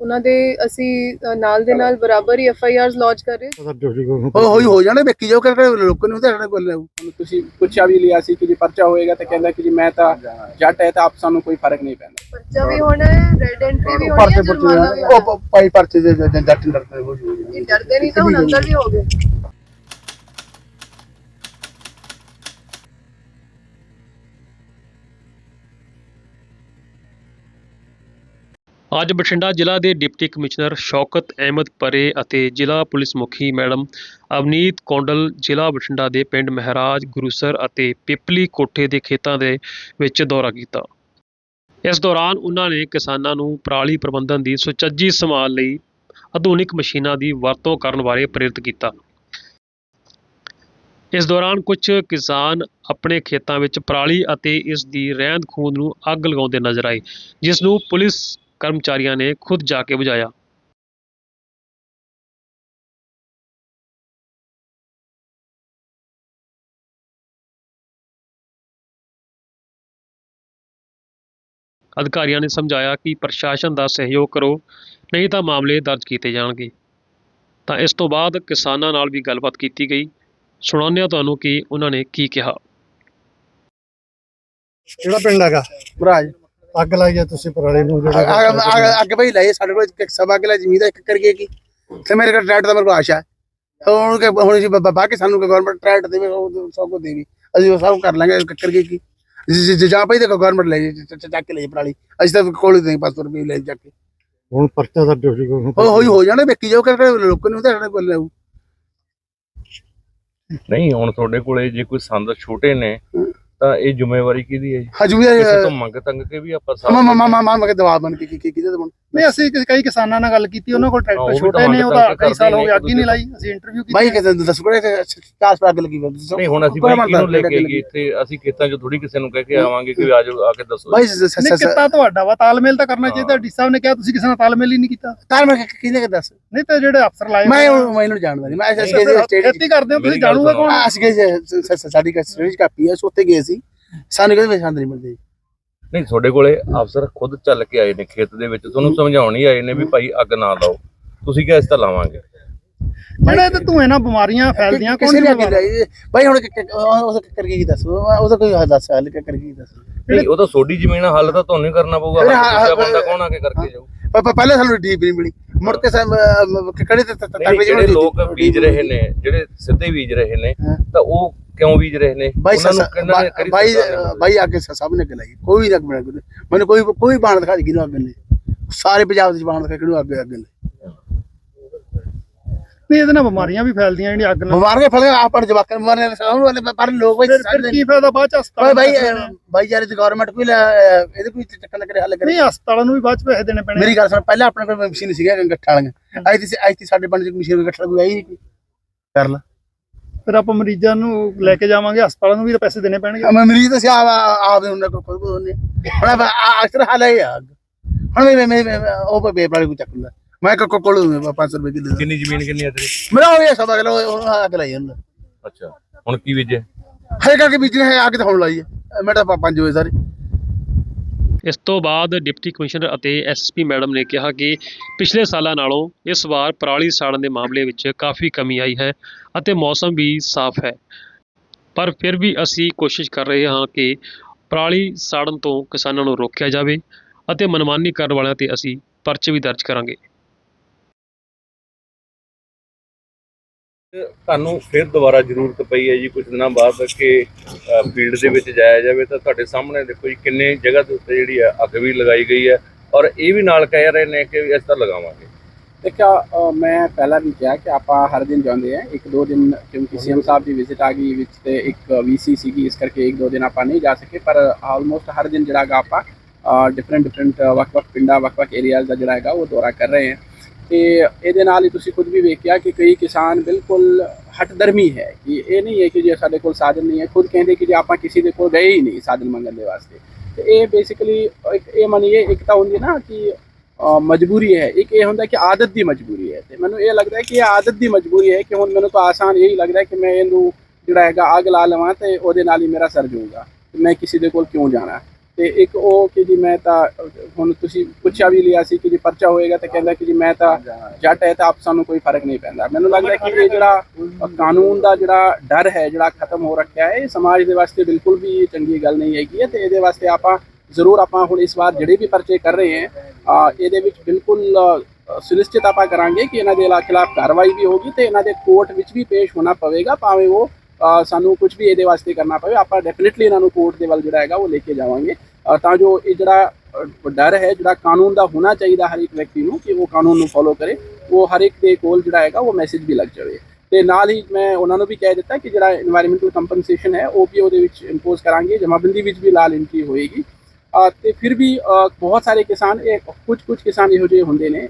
ਉਹਨਾਂ ਦੇ ਅਸੀਂ ਨਾਲ ਦੇ ਨਾਲ ਬਰਾਬਰ ਹੀ ਐਫ ਆਈ ਆਰਸ ਲੌਂਚ ਕਰ ਰਹੇ ਉਹ ਹੋਈ ਹੋ ਜਾਣੇ ਵੇਖੀ ਜਾਓ ਕਰਕੇ ਲੋਕਾਂ ਨੂੰ ਤਾਂ ਸਾਡੇ ਕੋਲ ਤੁਸੀਂ ਪੁੱਛਿਆ ਵੀ ਲਿਆ ਸੀ ਕਿ ਜੇ ਪਰਚਾ ਹੋਏਗਾ ਤਾਂ ਕਹਿੰਦਾ ਕਿ ਜੀ ਮੈਂ ਤਾਂ ਜੱਟ ਹੈ ਤਾਂ ਆਪ ਸਾਨੂੰ ਕੋਈ ਫ਼ਰਕ ਨਹੀਂ ਪੈਂਦਾ। ਪਰਚਾ ਵੀ ਹੋਣਾ ਹੈ ਰੈਡ ਐਂਟਰੀ ਵੀ ਹੋਣੀ ਹੈ ਉਹ ਭਾਈ ਪਰਚੇ ਦੇ ਜੱਟ ਡਰਦੇ ਹੋ ਇਹ ਡਰਦੇ ਨਹੀਂ ਤਾਂ ਹੁਣ ਅੰਦਰ ਵੀ ਹੋ ਗਏ। ਅੱਜ ਬਠਿੰਡਾ ਜ਼ਿਲ੍ਹਾ ਦੇ ਡਿਪਟੀ ਕਮਿਸ਼ਨਰ ਸ਼ੌਕਤ ਅਹਿਮਦ ਪਰੇ ਅਤੇ ਜ਼ਿਲ੍ਹਾ ਪੁਲਿਸ ਮੁਖੀ ਮੈਡਮ ਅਵਨੀਤ ਕੌਂਡਲ ਜ਼ਿਲ੍ਹਾ ਬਠਿੰਡਾ ਦੇ ਪਿੰਡ ਮਹਿਰਾਜ ਗੁਰੂਸਰ ਅਤੇ ਪਿਪਲੀ ਕੋਠੇ ਦੇ ਖੇਤਾਂ ਦੇ ਵਿੱਚ ਦੌਰਾ ਕੀਤਾ। ਇਸ ਦੌਰਾਨ ਉਹਨਾਂ ਨੇ ਕਿਸਾਨਾਂ ਨੂੰ ਪਰਾਲੀ ਪ੍ਰਬੰਧਨ ਦੀ ਸੁਚੱਜੀ ਸੰਭਾਲ ਲਈ ਆਧੁਨਿਕ ਮਸ਼ੀਨਾਂ ਦੀ ਵਰਤੋਂ ਕਰਨ ਬਾਰੇ ਪ੍ਰੇਰਿਤ ਕੀਤਾ। ਇਸ ਦੌਰਾਨ ਕੁਝ ਕਿਸਾਨ ਆਪਣੇ ਖੇਤਾਂ ਵਿੱਚ ਪਰਾਲੀ ਅਤੇ ਇਸ ਦੀ ਰਹਿੰਦ ਖੂੰਦ ਨੂੰ ਅੱਗ ਲਗਾਉਂਦੇ ਨਜ਼ਰ ਆਏ, ਜਿਸ ਨੂੰ ਪੁਲਿਸ ਕਰਮਚਾਰੀਆਂ ਨੇ ਖੁਦ ਜਾ ਕੇ ਬੁਝਾਇਆ। ਅਧਿਕਾਰੀਆਂ ਨੇ ਸਮਝਾਇਆ ਕਿ ਪ੍ਰਸ਼ਾਸਨ ਦਾ ਸਹਿਯੋਗ ਕਰੋ ਨਹੀਂ ਤਾਂ ਮਾਮਲੇ ਦਰਜ ਕੀਤੇ ਜਾਣਗੇ। ਤਾਂ ਇਸ ਤੋਂ ਬਾਅਦ ਕਿਸਾਨਾਂ ਨਾਲ ਵੀ ਗੱਲਬਾਤ ਕੀਤੀ ਗਈ। ਸੁਣਾਉਂਦੇ ਹਾਂ ਤੁਹਾਨੂੰ ਕਿ ਉਹਨਾਂ ਨੇ ਕੀ ਕਿਹਾ। ਕਿਹੜਾ ਪਿੰਡ ਹੈਗਾ? ਮਹਾਰਾਜ ਅੱਗ ਲਾਈ ਆ ਤੁਸੀਂ ਪਰਾਲੇ ਨੂੰ ਅੱਗੇ ਭਾਈ ਲਾਏ ਸਾਡੇ ਕੋਲ ਇੱਕ ਸਵਾ ਕਿਲਾ ਜ਼ਮੀਨ ਦਾ ਇੱਕ ਕਰਕੇ ਕੀ ਤੇ ਮੇਰੇ ਕੋਲ ਟਰੈਕਟ ਦਾ ਮੇਰੇ ਕੋਲ ਆਸ਼ਾ ਹੈ। ਹੁਣ ਕਿ ਹੁਣ ਜੀ ਬਾ ਕੇ ਸਾਨੂੰ ਗਵਰਨਮੈਂਟ ਟਰੈਕਟ ਦੇਵੇ ਉਹ ਸਭ ਕੁਝ ਦੇਵੀ। ਅਸੀਂ ਉਹ ਸਭ ਕਰ ਲਾਂਗੇ ਕਰਕੇ ਕੀ ਜੇ- ਜੇ ਜਾਂ ਭਾਈ ਦੇਖੋ ਗਵਰਨਮੈਂਟ ਲੈ ਜੇ ਚੱਕ ਕੇ ਲੈ ਜੇ ਪਰਾਲੀ। ਅਸੀਂ ਤਾਂ ਕੋਲ ਹੀ ਨਹੀਂ 500 ਰੁਪਏ ਲੈ ਚੱਕ ਕੇ। ਹੁਣ ਪਰਚਾ ਦਰਜ ਹੋ ਜੂਗਾ ਉਹ ਹੋਈ ਹੋ ਜਾਣੇ ਵੇਖੀ ਜਾਓ ਕਰਕੇ ਲੋਕਾਂ ਨੂੰ ਤਾਂ ਸਾਡੇ ਕੋਲ ਲੈਉ ਨਹੀਂ ਹੁਣ ਤੁਹਾਡੇ ਕੋਲੇ ਜੇ ਕੋਈ ਸੰਦ ਛੋਟੇ ਨੇ ਤਾਂ ਇਹ ਜ਼ਿੰਮੇਵਾਰੀ ਕਿਹਦੀ ਹੈ ਜੀ? ਹਜੂ ਵੀ ਕਿਸੇ ਤੋਂ ਮੰਗ ਤੰਗ ਕੇ ਵੀ ਆਪਾਂ ਸਾਥ ਮਾ ਮਾ ਮਾ ਮਾ ਮਾ ਦਵਾ ਬਣ ਕੇ ਕੀ ਕੀ ਕਿਹਦੇ ਬਣ ਨਹੀਂ ਅਸੀਂ ਕਿ- ਕਈ ਕਿਸਾਨਾਂ ਨਾਲ ਗੱਲ ਕੀਤੀ ਉਹਨਾਂ ਕੋਲ ਹਾਂ, ਟਰੈਕਟਰ ਵੀ ਛੋਟੇ ਨੇ ਉਹਦਾ ਕਈ ਸਾਲ ਹੋ ਗਏ ਅੱਗ ਹੀ ਨਹੀਂ ਲਾਈ ਅਸੀਂ ਇੰਟਰਵਿਊ ਕੀਤੀ। ਭਾਈ ਕਿਤੇ ਦੱਸ ਕੋਲੇ ਚਾਸ ਪਾ ਅੱਗ ਲੱਗੀ ਹੋਈ। ਨਹੀਂ ਹੁਣ ਅਸੀਂ ਕੋਈ ਬਾਈ ਕਿਹਨੂੰ ਲੈ ਕੇ। ਗਏ ਇੱਥੇ ਅਸੀਂ ਖੇਤਾਂ 'ਚ ਥੋੜੀ ਕਿਸੇ ਨੂੰ ਕਹਿ ਕੇ ਆਵਾਂਗੇ ਕਿ ਆ ਜਾਓ ਆ ਕੇ ਦੱਸੋ। ਸ- ਸ- ਨਹੀਂ ਸ- ਕਿੱਤਾ ਤੁਹਾਡਾ ਵਾ ਤਾਲਮੇਲ ਤਾਂ ਕਰਨਾ ਚਾਹੀਦਾ ਡੀ ਸਾਹਿਬ ਨੇ ਕਿਹਾ ਤੁਸੀਂ ਕਿਸੇ ਨਾਲ ਤਾਲਮੇਲ ਹੀ ਨਹੀਂ ਕੀਤਾ। ਤਾਰ ਮੈਂ ਕਿਹਨੇ ਕਿ ਦੱਸ? ਨਹੀਂ ਤਾਂ ਜਿਹੜੇ ਅਫਸਰ ਲਾਏ ਮੈਂ ਹੋਏ ਆ, ਉਹ- ਮੈਂ ਇਹਨੂੰ ਜਾਣਦਾ ਨਹੀਂ ਮੈਂ ਖੇਤੀ ਕਰਦੇ ਹੋ ਤੁਸੀਂ ਮੇਰੀ ਗੱਲ ਜਾਣੂਗਾ ਸੁਣੋ। ਕੌਣ? ਅਸੀਂ ਗਏ ਸਾਡੀ ਕਸਟਡੀ ਕਾਪੀ ਹੈ ਸੋ ਉੱਤੇ ਗਏ ਸੀ ਸਾਨੂੰ ਕਹਿੰਦੇ ਵੀ ਸ਼ਾਂਤ ਨਹੀਂ ਮਿਲਦੀ। ਨਹੀਂ ਤੁਹਾਡੇ ਕੋਲੇ ਅਫਸਰ ਖੁਦ ਚੱਲ ਕੇ ਆਏ ਨੇ ਖੇਤ ਦੇ ਵਿੱਚ ਤੁਹਾਨੂੰ ਸਮਝਾਉਣ ਹੀ ਆਏ ਨੇ ਵੀ ਭਾਈ ਅੱਗ ਨਾ ਲਾਓ। ਤੁਸੀਂ ਕਿਹਾ ਇਸ ਤਾਂ ਲਾਵਾਂਗੇ। ਜਿਹੜੇ ਤੇ ਧੂਏ ਨਾਲ ਬਿਮਾਰੀਆਂ ਫੈਲਦੀਆਂ ਕੌਣ ਕਿਸੇ ਨੇ ਅੱਗੇ ਜ਼ਿੰਮੇਵਾਰ? ਲਾਈ ਭਾਈ ਹੁਣ ਕਿ- ਕਿ- ਉਹ ਉਹ ਕਰਕੇ ਕੀ ਦੱਸ? ਉਹ ਤਾਂ ਕੋਈ ਦੱਸ ਹਾਲ ਕਿ ਕਰਕੇ ਕੀ ਦੱਸ? ਨਹੀਂ ਉਹ ਤਾਂ ਸੋਡੀ ਜ਼ਮੀਨ ਹੱਲ ਤਾਂ ਤੁਹਾਨੂੰ ਹੀ ਕਰਨਾ ਪਊਗਾ। ਦੂਜਾ ਬੰਦਾ ਕੌਣ ਆ ਕੇ ਕਰਕੇ ਜਾਊ? ਪ- ਪ- ਪਹਿਲੇ ਸਾਨੂੰ ਡੀਪ ਨਹੀਂ ਮਿਲੀ। ਮੁੜ ਕੇ ਸਾ ਕੜੇ ਤੇ ਜਿਹੜੇ ਲੋਕ ਬੀਜ ਰਹੇ ਨੇ ਜਿਹੜੇ ਸਿੱਧੇ ਬੀਜ ਰਹੇ ਨੇ। ਤਾਂ ਉਹ ਕਿਉਂ ਬੀਜ ਰਹੇ ਨੇ? ਨੂੰ ਨੇ ਭਾਈ ਸਰਕਾਰ ਨੇ? ਭਾਈ ਅੱਗੇ ਸਭ ਨੇ ਅੱਗੇ ਲਾਈ ਕੋਈ ਨਾ ਬਣਾ ਮੈਨੂੰ ਕੋਈ ਕੋਈ ਬਾਣ ਦਿਖਾ ਦੇ ਕਿਹਨੂੰ ਅੱਗੇ ਨੇ ਸਾਰੇ ਪੰਜਾਬ ਦੇ ਬਾਣ ਦਿਖਾ ਕਿਹਨੂੰ ਅੱਗੇ ਅੱਗੇ ਨੇ ਨਹੀਂ ਇਹਦੇ ਨਾਲ ਬਿਮਾਰੀਆਂ ਵੀ ਫੈਲਦੀਆਂ ਜਿਹੜੀਆਂ ਅੱਗ ਨਾਲ ਬਿਮਾਰ ਕੇ ਫਲੇ ਆਪਾਂ ਨੂੰ ਜਵਾਕਾਂ ਨੂੰ ਮਾਰਨੇ ਸਭ ਵਾਲੇ ਪਰ ਲੋਕ ਭਾਈ ਫਿਰ ਕੀ ਫਾਇਦਾ? ਬਾਅਦ ਚ ਹਸਪਤਾਲ ਭਾਈ ਭਾਈ ਯਾਰ ਇਹ ਗਵਰਨਮੈਂਟ ਕੋਈ ਇਹਦੇ ਕੋਈ ਚੱਕਰ ਲੱਗ ਰਿਹਾ ਹੱਲ ਕਰੇ। ਨਹੀਂ ਹਸਪਤਾਲਾਂ ਨੂੰ ਵੀ ਬਾਅਦ ਚ ਪੈਸੇ ਦੇਣੇ ਪੈਣੇ ਮੇਰੀ ਗੱਲ ਸੁਣ ਪਹਿਲਾਂ ਆਪਣੇ ਕੋਲ ਮਸ਼ੀਨ ਸੀਗਾ ਗੱਠਾਂ ਵਾਲੀਆਂ। ਅੱਜ ਤੇ ਅੱਜ ਤੇ ਸਾਡੇ ਪਿੰਡ ਚ ਮਸ਼ੀਨ ਗੱਠਾਂ ਕੋਈ ਆਈ ਨਹੀਂ ਕਰ ਲਾ। ਫਿਰ ਆਪਾਂ ਮਰੀਜ਼ਾਂ ਨੂੰ ਲੈ ਕੇ ਜਾਵਾਂਗੇ ਹਸਪਤਾਲਾਂ ਨੂੰ ਵੀ ਤਾਂ ਪੈਸੇ ਦੇਣੇ ਪੈਣਗੇ। ਮੈਂ ਮਰੀਜ਼ ਤਾਂ ਸਿਆ ਆਵੇ ਉਹਨਾਂ ਕੋਲ ਕੋਈ ਨਹੀਂ। ਹੁਣ ਅਕਸਰ ਹਾਲ ਹੈ ਯਾਰ ਹੁਣ ਮੈਂ ਮੈਂ ਉਹ ਪੇ ਬੇਪਾਲੀ ਕੋ ਚੱਕ ਲੈ ਮੈਂ ਕੋ ਕੋਲ 500 ਰੁਪਏ ਕਿਲੋ ਕਿੰਨੀ ਜ਼ਮੀਨ ਕਿੰਨੀ ਹੈ ਤੇਰੀ? ਮੇਰਾ ਹੋ ਗਿਆ ਸਵਾ ਕਿਲੋ ਉਹ ਅੱਗ ਲਾਈ ਉਹਨਾਂ ਅੱਛਾ। ਹੁਣ ਕੀ ਬੀਜੇ? ਹਰੇ ਕਰਕੇ ਬੀਜਣੇ ਹੈ ਅੱਗ ਤਾਂ ਹੁਣ ਲਾਈ ਹੈ ਮੈਂ ਤਾਂ ਪ- ਪੰਜ ਹੋਏ ਸਾਰੇ। ਇਸ ਤੋਂ ਬਾਅਦ ਡਿਪਟੀ ਕਮਿਸ਼ਨਰ ਅਤੇ ਐਸਐਸਪੀ ਮੈਡਮ ਨੇ ਕਿਹਾ ਕਿ ਪਿਛਲੇ ਸਾਲਾਂ ਨਾਲੋਂ ਇਸ ਵਾਰ ਪਰਾਲੀ ਸਾੜਨ ਦੇ ਮਾਮਲੇ ਵਿੱਚ ਕਾਫੀ ਕਮੀ ਆਈ ਹੈ ਅਤੇ ਮੌਸਮ ਵੀ ਸਾਫ਼ ਹੈ। ਪਰ ਫਿਰ ਵੀ ਅਸੀਂ ਕੋਸ਼ਿਸ਼ ਕਰ ਰਹੇ ਹਾਂ ਕਿ ਪਰਾਲੀ ਸਾੜਨ ਤੋਂ ਕਿਸਾਨਾਂ ਨੂੰ ਰੋਕਿਆ ਜਾਵੇ ਅਤੇ ਮਨਮਾਨੀ ਕਰਨ ਵਾਲਿਆਂ ਤੇ ਅਸੀਂ ਪਰਚੇ ਵੀ ਦਰਜ ਕਰਾਂਗੇ। ਤੁਹਾਨੂੰ ਫਿਰ ਦੁਬਾਰਾ ਜ਼ਰੂਰਤ ਪਈ ਹੈ ਜੀ ਕੁਝ ਦਿਨਾਂ ਬਾਅਦ ਕਿ ਫੀਲਡ ਦੇ ਵਿੱਚ ਜਾਇਆ ਜਾਵੇ ਤਾਂ ਤੁਹਾਡੇ ਸਾਹਮਣੇ ਦੇਖੋ ਜੀ ਕਿੰਨੇ ਜਗ੍ਹਾ ਦੇ ਉੱਤੇ ਜਿਹੜੀ ਹੈ ਅੱਗ ਵੀ ਲਗਾਈ ਗਈ ਹੈ ਔਰ ਇਹ ਵੀ ਨਾਲ ਕਹਿ ਰਹੇ ਨੇ ਕਿ ਇਸ ਤਰ੍ਹਾਂ ਲਗਾਵਾਂਗੇ। ਦੇਖਿਆ ਮੈਂ ਪਹਿਲਾਂ ਵੀ ਕਿਹਾ ਕਿ ਆਪਾਂ ਹਰ ਦਿਨ ਜਾਂਦੇ ਆ ਇੱਕ ਦੋ ਦਿਨ ਕਿਉਂਕਿ ਸੀਐਮ ਸਾਹਿਬ ਦੀ ਵਿਜ਼ਿਟ ਆ ਗਈ ਵਿੱਚ ਤੇ ਇੱਕ ਵੀਸੀ ਸੀਗੀ, ਇਸ ਕਰਕੇ ਇੱਕ ਦੋ ਦਿਨ ਆਪਾਂ ਨਹੀਂ ਜਾ ਸਕੇ, ਪਰ ਆਲਮੋਸਟ ਹਰ ਦਿਨ ਜਿਹੜਾ ਹੈਗਾ ਆਪਾਂ ਡਿਫਰੈਂਟ ਡਿਫਰੈਂਟ ਵੱਖ-ਵੱਖ ਪਿੰਡਾਂ, ਵੱਖ-ਵੱਖ ਏਰੀਆਜ਼ ਦਾ ਜਿਹੜਾ ਹੈਗਾ ਉਹ ਦੌਰਾ ਕਰ ਰਹੇ ਹਾਂ। ਤੇ ਇਹਦੇ ਨਾਲ ਹੀ ਤੁਸੀਂ ਖੁਦ ਵੀ ਵੇਖਿਆ ਕਿ ਕਈ ਕਿਸਾਨ ਬਿਲਕੁਲ ਹਟਦਰਮੀ ਹੈ ਕਿ ਇਹ ਨਹੀਂ ਹੈ ਕਿ ਜੇ ਸਾਡੇ ਕੋਲ ਸਾਧਨ ਨਹੀਂ ਹੈ, ਖੁਦ ਕਹਿੰਦੇ ਕਿ ਜੇ ਆਪਾਂ ਕਿਸੇ ਦੇ ਕੋਲ ਗਏ ਹੀ ਨਹੀਂ ਸਾਧਨ ਮੰਗਣ ਦੇ ਵਾਸਤੇ। ਤੇ ਇਹ ਬੇਸਿਕਲੀ ਇੱਕ ਇਹ ਮੰਨੀਏ, ਇੱਕ ਤਾਂ ਹੁੰਦੀ ਹੈ ਨਾ ਕਿ ਮਜਬੂਰੀ ਹੈ। ਇੱਕ ਇਹ ਹੁੰਦਾ ਕਿ ਆਦਤ ਦੀ ਮਜਬੂਰੀ ਹੈ। ਤੇ ਮੈਨੂੰ ਇਹ ਲੱਗਦਾ ਹੈ ਕਿ ਇਹ ਆਦਤ ਦੀ ਮਜਬੂਰੀ ਹੈ ਕਿ ਹੁਣ ਮੈਨੂੰ ਤਾਂ ਆਸਾਨ ਇਹੀ ਲੱਗਦਾ ਕਿ ਮੈਂ ਇਹਨੂੰ ਜਿਹੜਾ ਹੈਗਾ ਅੱਗ ਲਾ ਲਵਾਂ ਤੇ ਉਹਦੇ ਨਾਲ ਹੀ ਮੇਰਾ ਸਰ ਜਾਊਗਾ ਤੇ ਮੈਂ ਕਿਸੇ ਦੇ ਕੋਲ ਕਿਉਂ ਜਾਣਾ? ਤੇ ਇੱਕ ਉਹ ਕਿ ਜੀ ਮੈਂ ਤਾਂ, ਹੁਣ ਤੁਸੀਂ ਪੁੱਛਿਆ ਵੀ ਲਿਆ ਸੀ ਕਿ ਜੀ ਪਰਚਾ ਹੋਏਗਾ ਤਾਂ ਕਹਿੰਦਾ ਕਿ ਜੀ ਮੈਂ ਤਾਂ ਜੱਟ ਹੈ ਤਾਂ ਆਪ ਸਾਨੂੰ ਕੋਈ ਫ਼ਰਕ ਨਹੀਂ ਪੈਂਦਾ। ਮੈਨੂੰ ਲੱਗਦਾ ਕਿ ਇਹ ਜਿਹੜਾ ਕਾਨੂੰਨ ਦਾ ਜਿਹੜਾ ਡਰ ਹੈ, ਜਿਹੜਾ ਖਤਮ ਹੋ ਰੱਖਿਆ ਹੈ, ਇਹ ਸਮਾਜ ਦੇ ਵਾਸਤੇ ਬਿਲਕੁਲ ਵੀ ਚੰਗੀ ਗੱਲ ਨਹੀਂ ਹੈਗੀ ਹੈ ਤੇ ਇਹਦੇ ਵਾਸਤੇ ਆਪਾਂ ਜ਼ਰੂਰ ਆਪਾਂ ਹੁਣ ਇਸ ਵਾਰ ਜਿਹੜੇ ਵੀ ਪਰਚੇ ਕਰ ਰਹੇ ਹਾਂ ਇਹਦੇ ਵਿੱਚ ਬਿਲਕੁਲ ਸੁਨਿਸ਼ਚਿਤ ਆਪਾਂ ਕਰਾਂਗੇ ਕਿ ਇਹਨਾਂ ਦੇ ਖਿਲਾਫ ਕਾਰਵਾਈ ਵੀ ਹੋਗੀ ਤੇ ਇਹਨਾਂ ਦੇ ਕੋਰਟ ਵਿੱਚ ਵੀ ਪੇਸ਼ ਹੋਣਾ ਪਵੇਗਾ, ਭਾਵੇਂ ਉਹ ਸਾਨੂੰ ਕੁਝ ਵੀ ਇਹਦੇ ਵਾਸਤੇ ਕਰਨਾ ਪਵੇ, ਆਪਾਂ ਡੈਫੀਨਿਟਲੀ ਇਹਨਾਂ ਨੂੰ ਕੋਰਟ ਦੇ ਵੱਲ ਜਿਹੜਾ ਹੈਗਾ ਉਹ ਲੈ ਕੇ ਜਾਵਾਂਗੇ। ਤਾਂ ਜੋ ਇਹ ਜਿਹੜਾ ਡਰ ਹੈ, ਜਿਹੜਾ ਕਾਨੂੰਨ ਦਾ ਹੋਣਾ ਚਾਹੀਦਾ ਹਰ ਇੱਕ ਵਿਅਕਤੀ ਨੂੰ ਕਿ ਉਹ ਕਾਨੂੰਨ ਨੂੰ ਫੋਲੋ ਕਰੇ, ਉਹ ਹਰ ਇੱਕ ਦੇ ਕੋਲ ਜਿਹੜਾ ਹੈਗਾ ਉਹ ਮੈਸੇਜ ਵੀ ਲੱਗ ਜਾਵੇ। ਤੇ ਨਾਲ ਹੀ ਮੈਂ ਉਹਨਾਂ ਨੂੰ ਵੀ ਕਹਿ ਦਿੱਤਾ ਕਿ ਜਿਹੜਾ এনवायरमेंटਲ ਕੰਪਨਸੇਸ਼ਨ ਹੈ, ਉਹ ਵੀ ਉਹਦੇ ਵਿੱਚ ਇੰਪੋਜ਼ ਕਰਾਂਗੇ, ਜਮਾਬੰਦੀ ਵਿੱਚ ਵੀ ਲਾਲ ਇੰਟਰੀ ਹੋਏਗੀ। ਤੇ ਫਿਰ ਵੀ ਬਹੁਤ ਸਾਰੇ ਕਿਸਾਨ, ਇਹ ਕੁਝ ਕੁਝ ਕਿਸਾਨ ਇਹੋ ਜਿਹੇ ਹੁੰਦੇ ਨੇ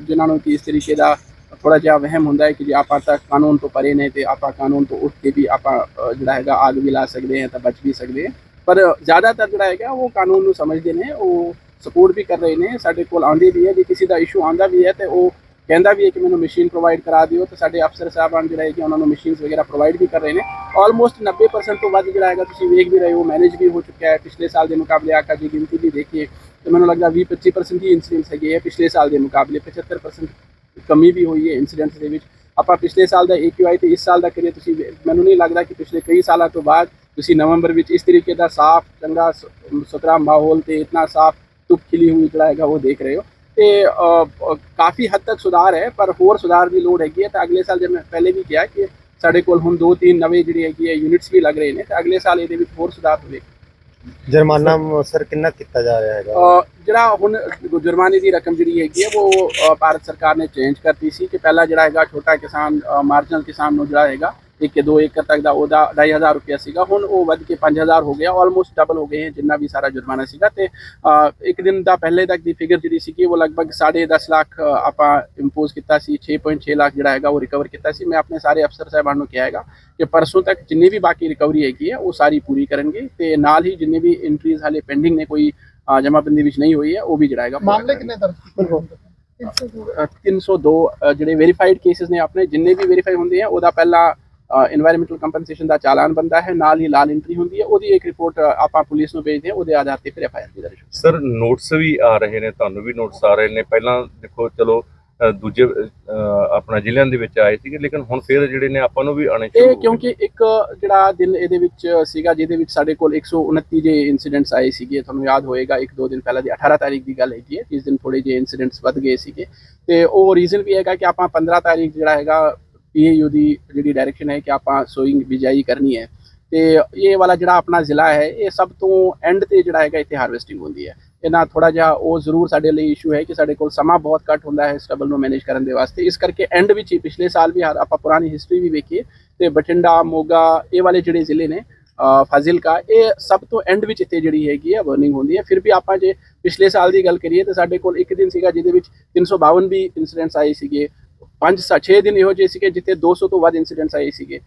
ਜਿਨ੍ਹਾਂ ਨੂੰ ਕਿ ਇਸ ਤਰੀਕੇ ਦਾ ਥੋੜਾ ਜਿਹਾ ਵਹਿਮ ਹੁੰਦਾ ਹੈ ਕਿ ਜੇ ਆਪਾਂ ਤਾਂ ਕਾਨੂੰਨ ਤੋਂ ਪਰੇ ਨੇ ਤੇ ਆਪਾਂ ਕਾਨੂੰਨ ਤੋਂ ਉੱਠ ਕੇ ਵੀ ਆਪਾਂ ਜਿਹੜਾ ਹੈਗਾ ਆਗ ਵੀ ਲਾ ਸਕਦੇ ਹਾਂ ਤਾਂ ਬਚ ਵੀ ਸਕਦੇ ਹਾਂ। ਪਰ ਜ਼ਿਆਦਾਤਰ ਜਿਹੜਾ ਹੈਗਾ ਉਹ ਕਾਨੂੰਨ ਨੂੰ ਸਮਝਦੇ ਨੇ, ਉਹ ਸਪੋਰਟ ਵੀ ਕਰ ਰਹੇ ਨੇ, ਸਾਡੇ ਕੋਲ ਆਉਂਦੇ ਵੀ ਹੈ, ਜੇ ਕਿਸੇ ਦਾ ਇਸ਼ੂ ਆਉਂਦਾ ਵੀ ਹੈ ਤੇ ਉਹ ਕਹਿੰਦਾ ਵੀ ਹੈ ਕਿ ਮੈਨੂੰ ਮਸ਼ੀਨ ਪ੍ਰੋਵਾਈਡ ਕਰਾ ਦਿਓ, ਤੇ ਸਾਡੇ ਅਫਸਰ ਸਾਹਿਬਾਨ ਜਿਹੜਾ ਹੈ ਕਿ ਉਹਨਾਂ ਨੂੰ ਮਸ਼ੀਨਸ ਵਗੈਰਾ ਪ੍ਰੋਵਾਈਡ ਵੀ ਕਰ ਰਹੇ ਨੇ। ਆਲਮੋਸਟ 90% ਤੋਂ ਵੱਧ ਜਿਹੜਾ ਹੈਗਾ ਤੁਸੀਂ ਵੇਖ ਵੀ ਰਹੇ ਹੋ ਮੈਨੇਜ ਵੀ ਹੋ ਚੁੱਕਿਆ ਹੈ। ਪਿਛਲੇ ਸਾਲ ਦੇ ਮੁਕਾਬਲੇ ਆਕਾ ਦੀ ਗਿਣਤੀ ਵੀ ਦੇਖੀਏ, ਤੇ ਮੈਨੂੰ ਲੱਗਦਾ 20-25% ਹੀ ਇਨਸੀਡੈਂਟਸ ਹੈਗੇ ਹੈ ਪਿਛਲੇ ਸਾਲ ਦੇ ਮੁਕਾਬਲੇ 75% ਕਮੀ ਵੀ ਹੋਈ ਹੈ ਇਨਸੀਡੈਂਟਸ ਦੇ ਵਿੱਚ। ਆਪਾਂ ਪਿਛਲੇ ਸਾਲ ਦਾ AQI ਤੇ ਇਸ ਸਾਲ ਦਾ ਕਰੀਏ, ਤੁਸੀਂ ਮੈਨੂੰ ਨਹੀਂ ਲੱਗਦਾ ਕਿ ਪਿਛਲੇ ਕਈ ਸਾਲਾਂ ਤੋਂ ਬਾਅਦ ਤੁਸੀਂ ਨਵੰਬਰ ਵਿੱਚ ਇਸ ਤਰੀਕੇ ਦਾ ਸਾਫ਼, ਚੰਗਾ, ਸ- ਸੁਥਰਾ ਮਾਹੌਲ ਤੇ ਇਤਨਾ ਸਾਫ਼ ਧੁੱਪ ਖਿਲੀ ਹੋਈ ਜਿਹੜਾ ਹੈਗਾ ਉਹ ਦੇਖ ਰਹੇ ਹੋ। ਤੇ ਕਾਫੀ ਹੱਦ ਤੱਕ ਸੁਧਾਰ ਹੈ, ਪਰ ਹੋਰ ਸੁਧਾਰ ਦੀ ਲੋੜ ਹੈਗੀ ਹੈ। ਤਾਂ ਅਗਲੇ ਸਾਲ ਜਿਵੇਂ ਪਹਿਲੇ ਵੀ ਕਿਹਾ ਕਿ ਸਾਡੇ ਕੋਲ ਹੁਣ ਦੋ ਤਿੰਨ ਨਵੇਂ ਜਿਹੜੇ ਹੈਗੀ ਹੈ ਯੂਨਿਟਸ ਵੀ ਲੱਗ ਰਹੇ ਨੇ, ਤੇ ਅਗਲੇ ਸਾਲ ਇਹਦੇ ਵਿੱਚ ਹੋਰ ਸੁਧਾਰ ਹੋਵੇਗਾ। ਜੁਰਮਾਨਾ ਸਰ ਕਿੰਨਾ ਕੀਤਾ ਜਾ ਰਿਹਾ ਹੈਗਾ? ਅ, ਜਿਹੜਾ ਹੁਣ ਜੁਰਮਾਨੇ ਦੀ ਰਕਮ ਜਿਹੜੀ ਹੈਗੀ ਹੈ ਉਹ ਅ, ਭਾਰਤ ਸਰਕਾਰ ਨੇ ਚੇਂਜ ਕਰਤੀ ਸੀ ਕਿ ਪਹਿਲਾਂ ਜਿਹੜਾ ਹੈਗਾ ਛੋਟਾ ਕਿਸਾਨ ਮਾਰਜਨਲ ਕਿਸਾਨ ਨੂੰ ਜਿਹੜਾ ਹੈਗਾ ਇੱਕ 2 ਏਕੜ ਤੱਕ ਦਾ ਉਹਦਾ 2500 ਰੁਪਇਆ ਸੀਗਾ। ਹੁਣ ਉਹ ਵੱਧ ਕੇ 5000 ਹੋ ਗਿਆ ਆਲਮੋਸਟ ਡਬਲ ਹੋ ਗਏ ਹੈ ਜਿੰਨਾ ਵੀ ਸਾਰਾ ਜੁਰਮਾਨਾ ਸੀਗਾ। ਤੇ ਇੱਕ ਦਿਨ ਦਾ ਪਹਿਲੇ ਤੱਕ ਦੀ ਫਿਗਰ ਜਿਹੜੀ ਸੀਗੀ ਉਹ ਲਗਭਗ 10.5 ਲੱਖ ਆਪਾਂ ਇੰਪੋਜ਼ ਕੀਤਾ ਸੀ 6.6 ਲੱਖ ਜਿਹੜਾ ਹੈਗਾ ਉਹ ਰਿਕਵਰ ਕੀਤਾ ਸੀ। ਮੈਂ ਆਪਣੇ ਸਾਰੇ ਅਫਸਰ ਸਾਹਿਬਾਨ ਨੂੰ ਕਿਹਾ ਹੈਗਾ ਕਿ ਪਰਸੋਂ ਤੱਕ ਜਿੰਨੀ ਵੀ ਬਾਕੀ ਰਿਕਵਰੀ ਹੈਗੀ ਹੈ ਉਹ ਸਾਰੀ ਪੂਰੀ ਕਰਨਗੇ। ਤੇ ਨਾਲ ਹੀ ਜਿੰਨੇ ਵੀ ਐਂਟਰੀਜ਼ ਹਾਲੇ ਪੈਂਡਿੰਗ ਨੇ ਕੋਈ ਅ, ਜਮ੍ਹਾਂਬੰਦੀ ਵਿੱਚ ਨਹੀਂ ਹੋਈ ਹੈ ਉਹ ਵੀ ਜਿਹੜਾ ਹੈਗਾ ਮਾਮਲੇ। ਕਿੰਨੇ ਦਰਜ ਕੀਤੇ ਅ, 302 ਅ, ਜਿਹੜੇ ਵੈਰੀਫਾਈਡ ਕੇसेस ਨੇ ਆਪਣੇ ਜਿੰਨੇ ਵੀ ਵੈਰੀਫਾਈ ਹੁੰਦੇ ਆ ਉਹਦਾ ਪਹਿਲਾ এনवायरमेंटल ਕੰਪਨਸੇਸ਼ਨ ਦਾ ਚਾਲਾਨ ਬੰਦਾ ਹੈ ਨਾਲ ਹੀ ਲਾਲ ਐਂਟਰੀ ਹੁੰਦੀ ਹੈ ਉਹਦੀ ਇੱਕ ਰਿਪੋਰਟ ਆਪਾਂ ਪੁਲਿਸ ਨੂੰ ਭੇਜਦੇ ਹਾਂ ਉਹਦੇ ਆਧਾਰ ਤੇ ਫਿਰ ਐਫ ਆਈ ਆਰ ਦੀ ਦਰਜ ਸਰ ਨੋਟਸ ਵੀ ਆ ਰਹੇ ਨੇ ਤੁਹਾਨੂੰ ਵੀ ਨੋਟਸ ਆ ਰਹੇ ਨੇ। ਪਹਿਲਾਂ ਦੇਖੋ ਚਲੋ ਦੂਜੇ ਆਪਣਾ ਜ਼ਿਲ੍ਹਿਆਂ ਦੇ ਵਿੱਚ ਆਏ ਸੀਗੇ ਲੇਕਿਨ ਹੁਣ ਫਿਰ ਜਿਹੜੇ ਨੇ ਆਪਾਂ ਨੂੰ ਵੀ ਆਣੇ ਸ਼ੁਰੂ ਇਹ ਕਿਉਂਕਿ ਇੱਕ ਜਿਹੜਾ ਦਿਨ ਇਹਦੇ ਵਿੱਚ ਸੀਗਾ ਜਿਹਦੇ ਵਿੱਚ ਸਾਡੇ ਕੋਲ 129 ਜੇ ਇਨਸੀਡੈਂਟਸ ਆਏ ਸੀਗੇ ਤੁਹਾਨੂੰ ਯਾਦ ਹੋਏਗਾ ਇੱਕ ਦੋ ਦਿਨ ਪਹਿਲਾਂ ਦੀ 18 ਤਾਰੀਖ ਦੀ ਗੱਲ ਹੈਗੀ ਹੈ ਇਸ ਦਿਨ ਥੋੜੇ ਜੇ ਇਨਸੀਡੈਂਟਸ ਵੱਧ ਗਏ ਸੀਗੇ। ਤੇ ਉਹ ਰੀਜ਼ਨ ਵੀ ਹੈਗਾ ਕਿ ਆਪਾਂ 15 ਤਾਰੀਖ ਜਿਹੜਾ ਹੈਗਾ ਪੀਏਯੂ ਦੀ ਜਿਹੜੀ ਡਾਇਰੈਕਸ਼ਨ ਹੈ ਕਿ ਆਪਾਂ ਸੋਇੰਗ ਬਿਜਾਈ ਕਰਨੀ ਹੈ। ਤੇ ਇਹ ਵਾਲਾ ਜਿਹੜਾ ਆਪਣਾ ਜ਼ਿਲ੍ਹਾ ਹੈ ਇਹ ਸਭ ਤੋਂ ਐਂਡ ਤੇ ਜਿਹੜਾ ਹੈਗਾ ਇੱਥੇ ਹਾਰਵੈਸਟਿੰਗ ਹੁੰਦੀ ਹੈ। ਇਹਨਾਂ ਥੋੜਾ ਜਿਹਾ ਉਹ ਜ਼ਰੂਰ ਸਾਡੇ ਲਈ ਇਸ਼ੂ ਹੈ ਕਿ ਸਾਡੇ ਕੋਲ ਸਮਾਂ ਬਹੁਤ ਘੱਟ ਹੁੰਦਾ ਹੈ ਸਟਬਲ ਨੂੰ ਮੈਨੇਜ ਕਰਨ ਦੇ ਵਾਸਤੇ। ਇਸ ਕਰਕੇ ਐਂਡ ਵਿੱਚ ਹੀ ਪਿਛਲੇ ਸਾਲ ਵੀ ਹਰ- ਆਪਾਂ ਪੁਰਾਣੀ ਹਿਸਟਰੀ ਵੀ ਵੇਖੀਏ ਤੇ ਬਠਿੰਡਾ ਮੋਗਾ ਇਹ ਵਾਲੇ ਜਿਹੜੇ ਜ਼ਿਲ੍ਹੇ ਨੇ ਅ, ਫਾਜ਼ਿਲਕਾ ਇਹ ਸਭ ਤੋਂ ਐਂਡ ਵਿੱਚ ਇੱਥੇ ਜਿਹੜੀ ਹੈਗੀ ਆ ਬਰਨਿੰਗ ਹੁੰਦੀ ਹੈ। ਫਿਰ ਵੀ ਆਪਾਂ ਜੇ ਪਿਛਲੇ ਸਾਲ ਦੀ ਗੱਲ ਕਰੀਏ ਤਾਂ ਸਾਡੇ ਕੋਲ ਇੱਕ ਦਿਨ ਸੀਗਾ ਜਿਹਦੇ ਵਿੱਚ 352 ਵੀ ਇਨਸੀਡੈਂਟਸ ਆਏ ਸੀਗੇ। ਪੰਜ ਸੱਤ ਛੇ ਦਿਨ ਇਹੋ ਜਿਹੇ ਸੀਗੇ ਜਿੱਥੇ 200 ਤੋਂ ਵੱਧ ਇਨਸੀਡੈਂਟਸ ਆਏ ਸੀਗੇ।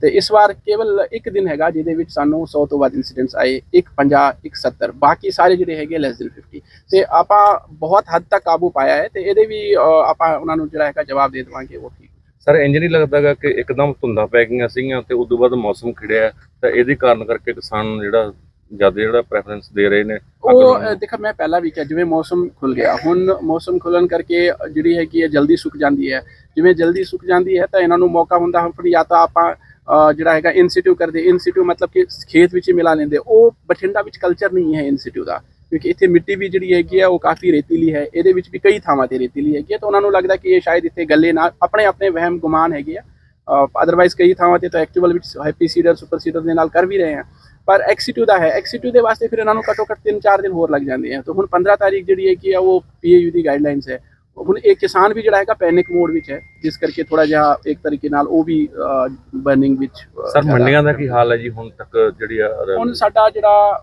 ਤੇ ਇਸ ਵਾਰ ਕੇਵਲ ਇੱਕ ਦਿਨ ਹੈਗਾ ਜਿਹਦੇ ਵਿੱਚ ਸਾਨੂੰ 100 ਤੋਂ ਵੱਧ ਇਨਸੀਡੈਂਟਸ ਆਏ, ਇੱਕ 50 ਇੱਕ 70 ਬਾਕੀ ਸਾਰੇ ਜਿਹੜੇ ਹੈਗੇ ਲੈਸ ਦੈਨ 50 ਤੇ ਆਪਾਂ ਬਹੁਤ ਹੱਦ ਤੱਕ ਕਾਬੂ ਪਾਇਆ ਹੈ ਤੇ ਇਹਦੇ ਵੀ ਆਪਾਂ ਉਹਨਾਂ ਨੂੰ ਜਿਹੜਾ ਹੈਗਾ ਜਵਾਬ ਦੇ ਦੇਵਾਂਗੇ, ਉਹ ਠੀਕ। ਸਰ, ਇੰਜ ਨਹੀਂ ਲੱਗਦਾਗਾ ਕਿ ਇੱਕਦਮ ਧੁੰਦਾਂ ਪੈ ਗਈਆਂ ਸੀਗੀਆਂ ਤੇ ਉਦੋਂ ਬਾਅਦ ਮੌਸਮ ਖਿੜਿਆ ਤਾਂ ਇਹਦੇ ਕਾਰਨ ਕਰਕੇ ਕਿਸਾਨ ਜਿਹੜਾ ਜ਼ਿਆਦਾ ਜਿਹੜਾ ਪ੍ਰੈਫਰੈਂਸ ਦੇ ਰਹੇ ਨੇ ਉਹ ਦੇਖੋ ਮੈਂ ਪਹਿਲਾਂ ਵੀ ਕਿਹਾ ਜਿਵੇਂ ਮੌਸਮ ਖੁੱਲ ਗਿਆ ਹੁਣ ਮੌਸਮ ਖੁੱਲਣ ਕਰਕੇ ਜਿਹੜੀ ਹੈ ਜਲਦੀ ਸੁੱਕ ਜਾਂਦੀ ਹੈ। ਜਿਵੇਂ ਜਲਦੀ ਸੁੱਕ ਜਾਂਦੀ ਹੈ ਤਾਂ ਇਹਨਾਂ ਨੂੰ ਮੌਕਾ ਹੁੰਦਾ ਆਪਣੀ ਜਾਂ ਤਾਂ ਆਪਾਂ ਜਿਹੜਾ ਹੈਗਾ ਇਨਸਟੀਟਿਊ ਕਰਦੇ ਇਨਸਟੀਟਿਊ ਮਤਲਬ ਕਿ ਖੇਤ ਵਿੱਚ ਹੀ ਮਿਲਾ ਲੈਂਦੇ। ਉਹ ਬਠਿੰਡਾ ਵਿੱਚ ਕਲਚਰ ਨਹੀਂ ਹੈ ਇਨਸਟੀਟਿਊ ਦਾ ਕਿਉਂਕਿ ਇੱਥੇ ਮਿੱਟੀ ਵੀ ਜਿਹੜੀ ਹੈਗੀ ਹੈ ਉਹ ਕਾਫੀ ਰੇਤੀਲੀ ਹੈ। ਇਹਦੇ ਵਿੱਚ ਵੀ ਕਈ ਥਾਵਾਂ ਤੇ ਰੇਤੀਲੀ ਹੈਗੀ ਹੈ ਤਾਂ ਉਹਨਾਂ ਨੂੰ ਲੱਗਦਾ ਕਿ ਇਹ ਸ਼ਾਇਦ ਇੱਥੇ ਗੱਲੇ ਨਾਲ ਆਪਣੇ ਆਪਣੇ ਵਹਿਮ ਗੁਮਾਨ ਹੈਗੇ ਆ। ਅਦਰਵਾਈਜ਼ ਕਈ ਥਾਵਾਂ ਤੇ ਤਾਂ ਐਕਚੁਅਲ ਵਿੱਚ ਹੈਪੀ ਸੀਡਰ ਸੁਪਰ ਸੀਡਰ ਦੇ ਨਾਲ ਕਰ ਵੀ ਰਹੇ ਆ। ਪਰ ਐਕਸੀਟਿਊ ਦਾ ਹੈ। ਐਕਸੀਟਿਊ ਦੇ ਵਾਸਤੇ ਫਿਰ ਇਹਨਾਂ ਨੂੰ ਘੱਟੋ ਘੱਟ 3-4 ਦਿਨ ਹੋਰ ਲੱਗ ਜਾਂਦੇ ਆ। ਤਾਂ ਹੁਣ 15 ਤਾਰੀਖ ਜਿਹੜੀ ਹੈ ਕਿ ਆ ਉਹ ਪੀਏਯੂ ਦੀ ਗਾਈਡਲਾਈਨਸ ਹੈ। ਹੁਣ ਇਹ ਕਿਸਾਨ ਵੀ ਜਿਹੜਾ ਹੈਗਾ ਪੈਨਿਕ ਮੋਡ ਵਿੱਚ ਹੈ। ਜਿਸ ਕਰਕੇ ਥੋੜਾ ਜਿਹਾ ਇੱਕ ਤਰੀਕੇ ਨਾਲ ਉਹ ਵੀ ਬਰਨਿੰਗ ਵਿੱਚ ਸਰ ਮੰਡੀਆਂ ਦਾ ਕੀ ਹਾਲ ਹੈ ਜੀ ਹੁਣ ਤੱਕ ਜਿਹੜੀ ਆ ਹੁਣ ਸਾਡਾ ਜਿਹੜਾ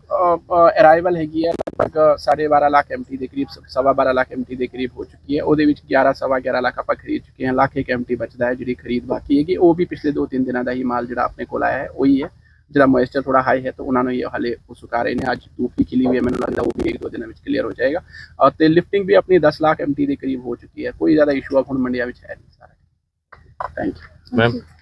ਅਰਾਈਵਲ ਹੈਗੀ ਹੈ ਲਗਭਗ 12.5 ਲੱਖ ਐਮਟੀ ਦੇ ਕਰੀਬ ਸਵਾ 12 ਲੱਖ ਐਮਟੀ ਦੇ ਕਰੀਬ ਹੋ ਚੁੱਕੀ ਹੈ। ਉਹਦੇ ਵਿੱਚ 11 ਸਵਾ 11 ਲੱਖ ਆਪਾਂ ਖਰੀਦ ਚੁੱਕੇ ਹਾਂ। ਲੱਖ ਇੱਕ ਐਮਟੀ ਬਚਦਾ ਹੈ ਜਿਹੜੀ ਖਰੀਦ ਬਾਕੀ ਹੈਗੀ। ਉਹ ਵੀ ਪਿਛਲੇ 2-3 ਦਿਨਾਂ ਦਾ ਹੀ ਮਾਲ ਜਿਹੜਾ ਆਪਣੇ ਕੋਲ ਆਇਆ ਹੈ ਉਹੀ ਹੈ। ਜਿਹੜਾ ਮੋਇਸਚਰ ਥੋੜਾ ਹਾਈ ਹੈ ਤਾਂ ਉਹਨਾਂ ਨੂੰ ਇਹ ਹਾਲੇ ਉਹ ਸੁਕਾ ਰਹੇ ਨੇ। ਅੱਜ ਧੂਪ ਵੀ ਖਿਲੀ ਹੋਈ ਹੈ ਮੈਨੂੰ ਲੱਗਦਾ ਉਹ ਵੀ ਇੱਕ ਦੋ ਦਿਨਾਂ ਵਿੱਚ ਕਲੀਅਰ ਹੋ ਜਾਏਗਾ। ਅਹ ਤੇ ਲਿਫਟਿੰਗ ਵੀ ਆਪਣੀ 10 ਲੱਖ ਐਮਟੀ ਦੇ ਕਰੀਬ ਹੋ ਚੁੱਕੀ ਹੈ। ਕੋਈ ਜ਼ਿਆਦਾ ਇਸ਼ੂ ਹੁਣ ਮੰਡੀਆਂ ਵਿੱਚ ਹੈ ਨਹੀਂ ਸਾਰਾ। Thank you ma'am